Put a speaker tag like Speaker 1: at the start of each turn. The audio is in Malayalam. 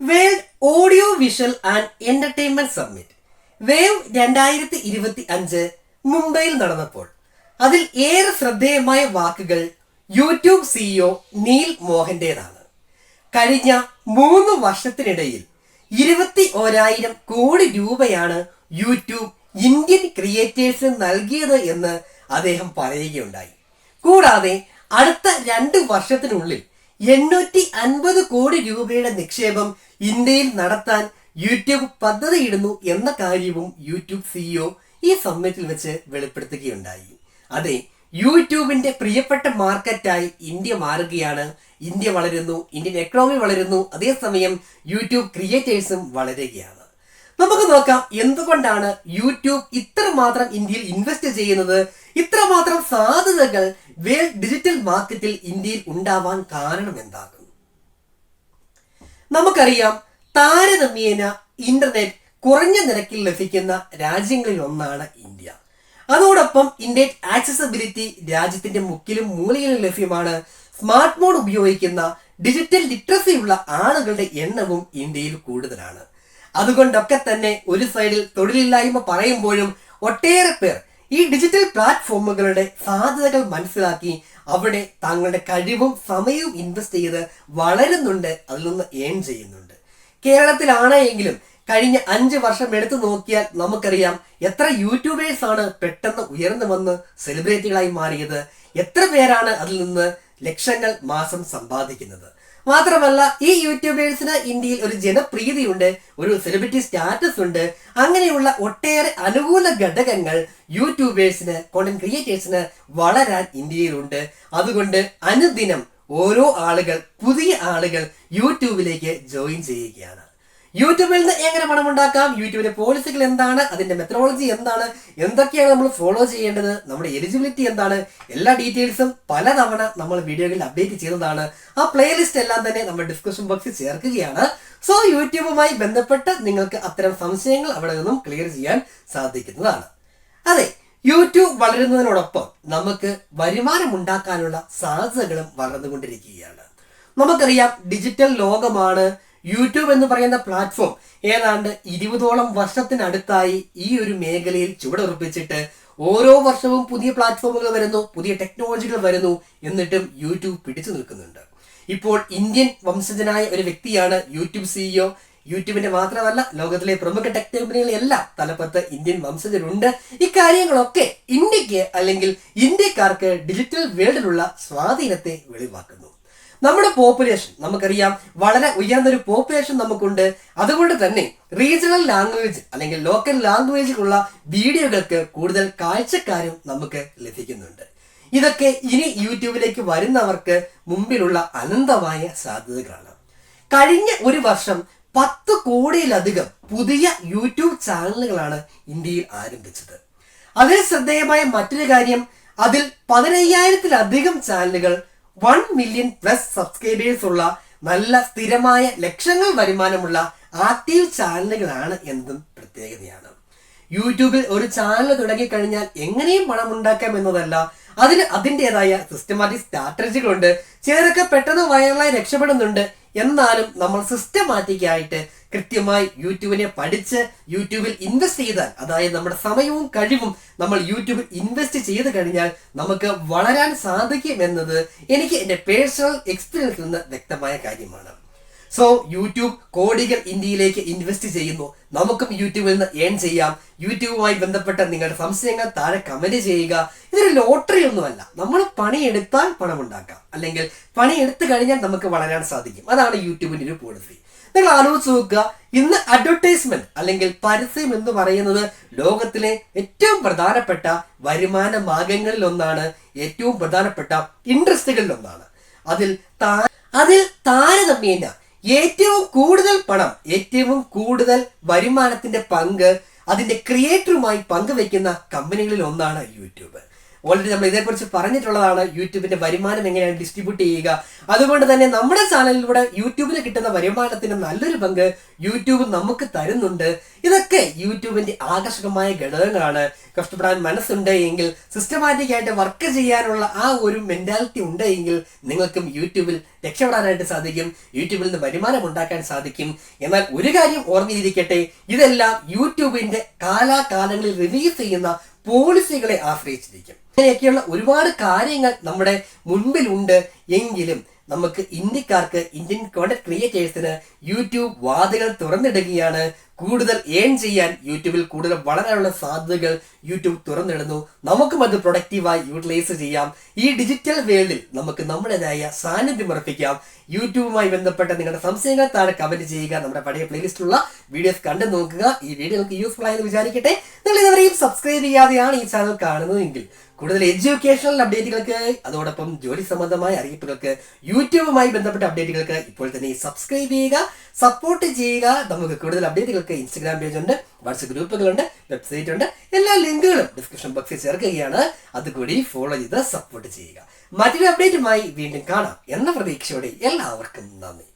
Speaker 1: World audio visual and entertainment summit. Wave രണ്ടായിരത്തി ഇരുപത്തി അഞ്ച് മുംബൈയിൽ നടന്നപ്പോൾ. അതിൽ ഏറെ ശ്രദ്ധേയമായ വാക്കുകൾ യൂട്യൂബ് സിഇഒ നീൽ മോഹന്റേതാണ്. കഴിഞ്ഞ മൂന്ന് വർഷത്തിനിടയിൽ ഇരുപത്തി ഓരായിരം കോടി രൂപയാണ് യൂട്യൂബ് ഇന്ത്യൻ ക്രിയേറ്റേഴ്സിന് നൽകിയത് എന്ന് അദ്ദേഹം പറയുകയുണ്ടായി. കൂടാതെ അടുത്ത രണ്ട് വർഷത്തിനുള്ളിൽ എണ്ണൂറ്റി അൻപത് കോടി രൂപയുടെ നിക്ഷേപം ഇന്ത്യയിൽ നടത്താൻ യൂട്യൂബ് പദ്ധതിയിടുന്നു എന്ന കാര്യവും യൂട്യൂബ് സിഇഒ ഈ സമ്മിറ്റിൽ വെച്ച് വെളിപ്പെടുത്തുകയുണ്ടായി. അതെ യൂട്യൂബിന്റെ പ്രിയപ്പെട്ട മാർക്കറ്റായി ഇന്ത്യ മാറുകയാണ്. ഇന്ത്യ വളരുന്നു ഇന്ത്യൻ എക്കണോമി വളരുന്നു. അതേസമയം യൂട്യൂബ് ക്രിയേറ്റേഴ്സും വളരുകയാണ്. നമുക്ക് നോക്കാം എന്തുകൊണ്ടാണ് യൂട്യൂബ് ഇത്രമാത്രം ഇന്ത്യയിൽ ഇൻവെസ്റ്റ് ചെയ്യുന്നത്? ഇത്രമാത്രം സാധ്യതകൾ വേൾഡ് ഡിജിറ്റൽ മാർക്കറ്റിൽ ഇന്ത്യയിൽ ഉണ്ടാവാൻ കാരണം എന്താകും നമുക്കറിയാം താരതമ്യേന ഇന്റർനെറ്റ് കുറഞ്ഞ നിരക്കിൽ ലഭിക്കുന്ന രാജ്യങ്ങളിൽ ഒന്നാണ് ഇന്ത്യ. അതോടൊപ്പം ഇന്റർനെറ്റ് ആക്സസബിലിറ്റി രാജ്യത്തിന്റെ മുക്കിലും മൂലയിലും ലഭ്യമാണ്. സ്മാർട്ട് ഫോൺ ഉപയോഗിക്കുന്ന ഡിജിറ്റൽ ലിറ്ററസി ഉള്ള ആളുകളുടെ എണ്ണവും ഇന്ത്യയിൽ കൂടുതലാണ്. അതുകൊണ്ടൊക്കെ തന്നെ ഒരു സൈഡിൽ തൊഴിലില്ലായ്മ പറയുമ്പോഴും ഒട്ടേറെ പേർ ഈ ഡിജിറ്റൽ പ്ലാറ്റ്ഫോമുകളുടെ സാധ്യതകൾ മനസ്സിലാക്കി അവിടെ തങ്ങളുടെ കഴിവും സമയവും ഇൻവെസ്റ്റ് ചെയ്ത് വളരുന്നുണ്ട് അതിൽ നിന്ന് ഏൺ ചെയ്യുന്നുണ്ട്. കേരളത്തിലാണ് എങ്കിലും കഴിഞ്ഞ അഞ്ച് വർഷം എടുത്തു നോക്കിയാൽ നമുക്കറിയാം എത്ര യൂട്യൂബേഴ്സ് ആണ് പെട്ടെന്ന് ഉയർന്നു വന്ന് സെലിബ്രിറ്റികളായി മാറിയത്. എത്ര പേരാണ് അതിൽ നിന്ന് ലക്ഷങ്ങൾ മാസം സമ്പാദിക്കുന്നത്. മാത്രമല്ല ഈ യൂട്യൂബേഴ്സിന് ഇന്ത്യയിൽ ഒരു ജനപ്രീതിയുണ്ട് ഒരു സെലിബ്രിറ്റി സ്റ്റാറ്റസ് ഉണ്ട് അങ്ങനെയുള്ള ഒട്ടേറെ അനുകൂല ഘടകങ്ങൾ യൂട്യൂബേഴ്സിന് കോണ്ടന്റ് ക്രിയേറ്റേഴ്സിന് വളരാൻ ഇന്ത്യയിലുണ്ട്. അതുകൊണ്ട് അനുദിനം ഓരോ ആളുകൾ പുതിയ ആളുകൾ യൂട്യൂബിലേക്ക് ജോയിൻ ചെയ്യുകയാണ്. യൂട്യൂബിൽ നിന്ന് എങ്ങനെ പണം ഉണ്ടാക്കാം യൂട്യൂബിലെ പോളിസികൾ എന്താണ്? അതിന്റെ മെത്തഡോളജി എന്താണ്? എന്തൊക്കെയാണ് നമ്മൾ ഫോളോ ചെയ്യേണ്ടത്? നമ്മുടെ എലിജിബിലിറ്റി എന്താണ്? എല്ലാ ഡീറ്റെയിൽസും പലതവണ നമ്മൾ വീഡിയോയിൽ അപ്ഡേറ്റ് ചെയ്തതാണ്. ആ പ്ലേലിസ്റ്റ് എല്ലാം തന്നെ നമ്മൾ ഡിസ്കഷൻ ബോക്സിൽ ചേർക്കുകയാണ്. സോ യൂട്യൂബുമായി ബന്ധപ്പെട്ട് നിങ്ങൾക്ക് അത്തരം സംശയങ്ങൾ അവിടെ നിന്നും ക്ലിയർ ചെയ്യാൻ സാധിക്കുന്നതാണ്. അതെ യൂട്യൂബ് വളരുന്നതിനോടൊപ്പം നമുക്ക് വരുമാനം ഉണ്ടാക്കാനുള്ള സാധ്യതകളും വളർന്നുകൊണ്ടിരിക്കുകയാണ്. നമുക്കറിയാം ഡിജിറ്റൽ ലോകമാണ്. യൂട്യൂബ് എന്ന് പറയുന്ന പ്ലാറ്റ്ഫോം ഏതാണ്ട് ഇരുപതോളം വർഷത്തിനടുത്തായി ഈ ഒരു മേഖലയിൽ ചുവടുറപ്പിച്ചിട്ട് ഓരോ വർഷവും പുതിയ പ്ലാറ്റ്ഫോമുകൾ വരുന്നു പുതിയ ടെക്നോളജികൾ വരുന്നു എന്നിട്ടും യൂട്യൂബ് പിടിച്ചു നിൽക്കുന്നുണ്ട്. ഇപ്പോൾ ഇന്ത്യൻ വംശജനായ ഒരു വ്യക്തിയാണ് യൂട്യൂബ് സിഇഒ യൂട്യൂബിന്റെ മാത്രമല്ല ലോകത്തിലെ പ്രമുഖ ടെക് കമ്പനികളെല്ലാം തലപ്പത്ത് ഇന്ത്യൻ വംശജരുണ്ട്. ഇക്കാര്യങ്ങളൊക്കെ ഇന്ത്യയ്ക്ക് അല്ലെങ്കിൽ ഇന്ത്യക്കാർക്ക് ഡിജിറ്റൽ വേൾഡിലുള്ള സ്വാധീനത്തെ വെളിവാക്കുന്നു. നമ്മുടെ പോപ്പുലേഷൻ നമുക്കറിയാം വളരെ ഉയർന്നൊരു പോപ്പുലേഷൻ നമുക്കുണ്ട്. അതുകൊണ്ട് തന്നെ റീജിയണൽ ലാംഗ്വേജ് അല്ലെങ്കിൽ ലോക്കൽ ലാംഗ്വേജിലുള്ള വീഡിയോകൾക്ക് കൂടുതൽ കാഴ്ചക്കാരും നമുക്ക് ലഭിക്കുന്നുണ്ട്. ഇതൊക്കെ ഇനി യൂട്യൂബിലേക്ക് വരുന്നവർക്ക് മുമ്പിലുള്ള അനന്തമായ സാധ്യതകളാണ്. കഴിഞ്ഞ ഒരു വർഷം പത്ത് കോടിയിലധികം പുതിയ യൂട്യൂബ് ചാനലുകളാണ് ഇന്ത്യയിൽ ആരംഭിച്ചത്. അതിൽ ശ്രദ്ധേയമായ മറ്റൊരു കാര്യം അതിൽ പതിനയ്യായിരത്തിലധികം ചാനലുകൾ വൺ മില്യൺ പ്ലസ് സബ്സ്ക്രൈബേഴ്സ് ഉള്ള നല്ല സ്ഥിരമായ ലക്ഷങ്ങൾ വരുമാനമുള്ള ആക്റ്റീവ് ചാനലുകളാണ് എന്നതും പ്രത്യേകതയാണ്. യൂട്യൂബിൽ ഒരു ചാനൽ തുടങ്ങിക്കഴിഞ്ഞാൽ എങ്ങനെയും പണം ഉണ്ടാക്കാം എന്നതല്ല അതിന് അതിന്റെതായ സിസ്റ്റമാറ്റിക് സ്ട്രാറ്റജികളുണ്ട് ചിലരൊക്കെ പെട്ടെന്ന് വൈറലായി രക്ഷപ്പെടുന്നുണ്ട്. എന്നാലും നമ്മൾ സിസ്റ്റമാറ്റിക് ആയിട്ട് കൃത്യമായി യൂട്യൂബിനെ പഠിച്ച് യൂട്യൂബിൽ ഇൻവെസ്റ്റ് ചെയ്താൽ അതായത് നമ്മുടെ സമയവും കഴിവും നമ്മൾ യൂട്യൂബിൽ ഇൻവെസ്റ്റ് ചെയ്ത് കഴിഞ്ഞാൽ നമുക്ക് വളരാൻ സാധിക്കും എന്നത് എനിക്ക് എന്റെ പേഴ്സണൽ എക്സ്പീരിയൻസിൽ നിന്ന് വ്യക്തമായ കാര്യമാണ്. സോ യൂട്യൂബ് കോടികൾ ഇന്ത്യയിലേക്ക് ഇൻവെസ്റ്റ് ചെയ്യുന്നു. നമുക്കും യൂട്യൂബിൽ നിന്ന് ഏൺ ചെയ്യാം. യൂട്യൂബുമായി ബന്ധപ്പെട്ട നിങ്ങളുടെ സംശയങ്ങൾ താഴെ കമന്റ് ചെയ്യുക. ഇതൊരു ലോട്ടറി ഒന്നുമല്ല. നമ്മൾ പണിയെടുത്താൽ പണമുണ്ടാക്കാം. അല്ലെങ്കിൽ പണിയെടുത്തു കഴിഞ്ഞാൽ നമുക്ക് വളരാൻ സാധിക്കും. അതാണ് യൂട്യൂബിന്റെ ഒരു പോളിസി നിങ്ങൾ ആലോചിച്ച് നോക്കുക. ഇന്ന് അഡ്വർടൈസ്മെന്റ് അല്ലെങ്കിൽ പരസ്യം എന്ന് പറയുന്നത് ലോകത്തിലെ ഏറ്റവും പ്രധാനപ്പെട്ട വരുമാന മാർഗങ്ങളിൽ ഒന്നാണ് ഏറ്റവും പ്രധാനപ്പെട്ട ഇൻട്രസ്റ്റുകളിൽ ഒന്നാണ്. അതിൽ താ- അതിൽ താരതമ്യേന ഏറ്റവും കൂടുതൽ പണം ഏറ്റവും കൂടുതൽ വരുമാനത്തിന്റെ പങ്ക് അതിന്റെ ക്രിയേറ്ററുമായി പങ്കുവെക്കുന്ന കമ്പനികളിൽ ഒന്നാണ് യൂട്യൂബ് ഓൾറെഡി നമ്മൾ ഇതേക്കുറിച്ച് പറഞ്ഞിട്ടുള്ളതാണ് യൂട്യൂബിന്റെ വരുമാനം എങ്ങനെയാണ് ഡിസ്ട്രിബ്യൂട്ട് ചെയ്യുക. അതുകൊണ്ട് തന്നെ നമ്മുടെ ചാനലിലൂടെ യൂട്യൂബിൽ കിട്ടുന്ന വരുമാനത്തിന് നല്ലൊരു പങ്ക് യൂട്യൂബ് നമുക്ക് തരുന്നുണ്ട്. ഇതൊക്കെ യൂട്യൂബിന്റെ ആകർഷകമായ ഘടകങ്ങളാണ്. കഷ്ടപ്പെടാൻ മനസ്സുണ്ട് എങ്കിൽ സിസ്റ്റമാറ്റിക് ആയിട്ട് വർക്ക് ചെയ്യാനുള്ള ആ ഒരു മെന്റാലിറ്റി ഉണ്ട് എങ്കിൽ നിങ്ങൾക്കും യൂട്യൂബിൽ രക്ഷപ്പെടാനായിട്ട് സാധിക്കും. യൂട്യൂബിൽ നിന്ന് വരുമാനം ഉണ്ടാക്കാൻ സാധിക്കും. എന്നാൽ ഒരു കാര്യം ഓർമ്മയിരിക്കട്ടെ ഇതെല്ലാം യൂട്യൂബിന്റെ കാലാകാലങ്ങളിൽ റിലീസ് ചെയ്യുന്ന പോളിസികളെ ആശ്രയിച്ചിരിക്കും. ഇങ്ങനെയൊക്കെയുള്ള ഒരുപാട് കാര്യങ്ങൾ നമ്മുടെ മുൻപിലുണ്ട്. എങ്കിലും നമുക്ക് ഇന്ത്യക്കാർക്ക് ഇന്ത്യൻ കോണ്ടന്റ് ക്രിയേറ്റേഴ്സിന് യൂട്യൂബ് വാതികൾ തുറന്നിടുകയാണ്. കൂടുതൽ ഏൺ ചെയ്യാൻ യൂട്യൂബിൽ കൂടുതൽ വളരാനുള്ള സാധ്യതകൾ യൂട്യൂബ് തുറന്നിടുന്നു. നമുക്കും അത് പ്രൊഡക്റ്റീവായി യൂട്ടിലൈസ് ചെയ്യാം. ഈ ഡിജിറ്റൽ വേൾഡിൽ നമുക്ക് നമ്മുടേതായ സാന്നിധ്യം ഉറപ്പിക്കാം. യൂട്യൂബുമായി ബന്ധപ്പെട്ട നിങ്ങളുടെ സംശയങ്ങൾ താഴെ കമന്റ് ചെയ്യുക. നമ്മുടെ പഴയ പ്ലേലിസ്റ്റിലുള്ള വീഡിയോസ് കണ്ടു നോക്കുക. ഈ വീഡിയോ നമുക്ക് യൂസ്ഫുൾ ആയെന്ന് വിചാരിക്കട്ടെ. നിങ്ങൾ ഇതുവരെയും സബ്സ്ക്രൈബ് ചെയ്യാതെയാണ് ഈ ചാനൽ കാണുന്നതെങ്കിൽ കൂടുതൽ എഡ്യൂക്കേഷണൽ അപ്ഡേറ്റുകൾക്ക് അതോടൊപ്പം ജോലി സംബന്ധമായ അറിയിപ്പുകൾക്ക് യൂട്യൂബുമായി ബന്ധപ്പെട്ട അപ്ഡേറ്റുകൾക്ക് ഇപ്പോൾ തന്നെ സബ്സ്ക്രൈബ് ചെയ്യുക സപ്പോർട്ട് ചെയ്യുക. നമുക്ക് കൂടുതൽ അപ്ഡേറ്റുകൾക്ക് ഇൻസ്റ്റാഗ്രാം പേജ് ഉണ്ട് വാട്സ്ആപ്പ് ഗ്രൂപ്പുകളുണ്ട് വെബ്സൈറ്റ് ഉണ്ട് എല്ലാ ലിങ്കുകളും ഡിസ്ക്രിപ്ഷൻ ബോക്സിൽ ചേർക്കുകയാണ്. അതുകൂടി ഫോളോ ചെയ്ത് സപ്പോർട്ട് ചെയ്യുക. മറ്റൊരു അപ്ഡേറ്റുമായി വീണ്ടും കാണാം എന്ന പ്രതീക്ഷയോടെ എല്ലാവർക്കും നന്ദി.